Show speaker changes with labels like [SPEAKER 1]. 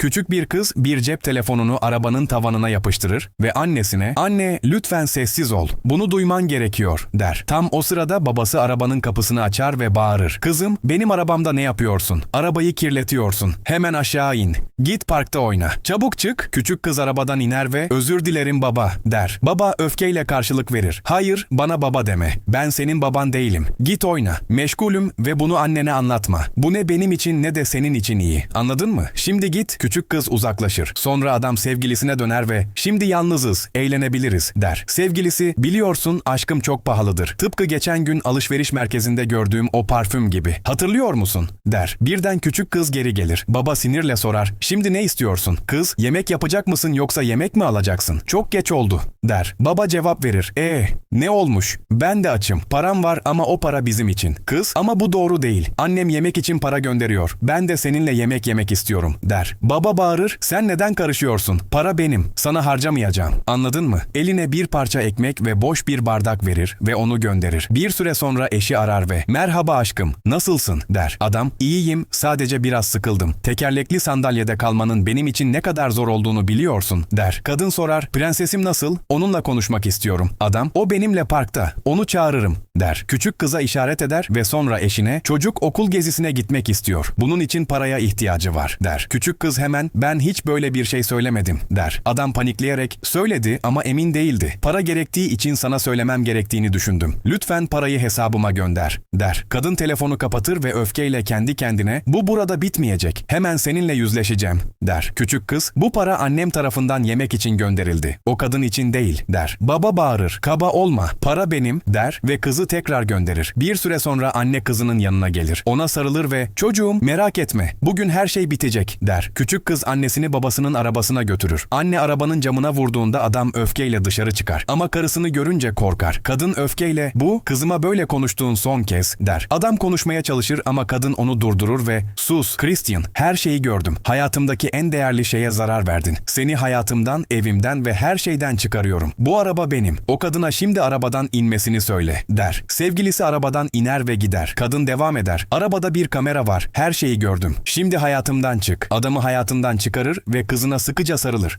[SPEAKER 1] Küçük bir kız bir cep telefonunu arabanın tavanına yapıştırır ve annesine "Anne, lütfen sessiz ol. Bunu duyman gerekiyor." der. Tam o sırada babası arabanın kapısını açar ve bağırır. "Kızım, benim arabamda ne yapıyorsun? Arabayı kirletiyorsun. Hemen aşağı in. Git parkta oyna. Çabuk çık." Küçük kız arabadan iner ve "Özür dilerim baba." der. Baba öfkeyle karşılık verir. "Hayır, bana baba deme. Ben senin baban değilim. Git oyna. Meşgulüm ve bunu annene anlatma. Bu ne benim için ne de senin için iyi. Anladın mı? Şimdi git." Küçük kız uzaklaşır. Sonra adam sevgilisine döner ve "Şimdi yalnızız, eğlenebiliriz." der. Sevgilisi "Biliyorsun aşkım çok pahalıdır. Tıpkı geçen gün alışveriş merkezinde gördüğüm o parfüm gibi. Hatırlıyor musun?" der. Birden küçük kız geri gelir. Baba sinirle sorar. "Şimdi ne istiyorsun?" Kız "Yemek yapacak mısın yoksa yemek mi alacaksın?" "Çok geç oldu." der. Baba cevap verir. "Ee, ne olmuş? Ben de açım. Param var ama o para bizim için." Kız "Ama bu doğru değil. Annem yemek için para gönderiyor. Ben de seninle yemek yemek istiyorum." der. Baba bağırır. "Sen neden karışıyorsun? Para benim. Sana harcamayacağım." Anladın mı? Eline bir parça ekmek ve boş bir bardak verir ve onu gönderir. Bir süre sonra eşi arar ve "Merhaba aşkım. Nasılsın?" der. Adam "İyiyim. Sadece biraz sıkıldım. Tekerlekli sandalyede kalmanın benim için ne kadar zor olduğunu biliyorsun." der. Kadın sorar "Prensesim nasıl? Onunla konuşmak istiyorum." Adam "O benimle parkta. Onu çağırırım." Der. Küçük kıza işaret eder ve sonra eşine "Çocuk okul gezisine gitmek istiyor. Bunun için paraya ihtiyacı var." der. Küçük kız hemen "Ben hiç böyle bir şey söylemedim." der. Adam panikleyerek "Söyledi ama emin değildi. Para gerektiği için sana söylemem gerektiğini düşündüm. Lütfen parayı hesabıma gönder." der. Kadın telefonu kapatır ve öfkeyle kendi kendine "Bu burada bitmeyecek. Hemen seninle yüzleşeceğim." der. Küçük kız "Bu para annem tarafından yemek için gönderildi. O kadın için değil." der. Baba bağırır "Kaba olma. Para benim." der ve kızı tekrar gönderir. Bir süre sonra anne kızının yanına gelir. Ona sarılır ve "Çocuğum merak etme. Bugün her şey bitecek." der. Küçük kız annesini babasının arabasına götürür. Anne arabanın camına vurduğunda adam öfkeyle dışarı çıkar. Ama karısını görünce korkar. Kadın öfkeyle "Bu kızıma böyle konuştuğun son kez." der. Adam konuşmaya çalışır ama kadın onu durdurur ve "Sus Christian. Her şeyi gördüm. Hayatımdaki en değerli şeye zarar verdin. Seni hayatımdan, evimden ve her şeyden çıkarıyorum. Bu araba benim. O kadına şimdi arabadan inmesini söyle." der. Sevgilisi arabadan iner ve gider. Kadın devam eder. Arabada bir kamera var. Her şeyi gördüm. Şimdi hayatımdan çık. Adamı hayatından çıkarır ve kızına sıkıca sarılır.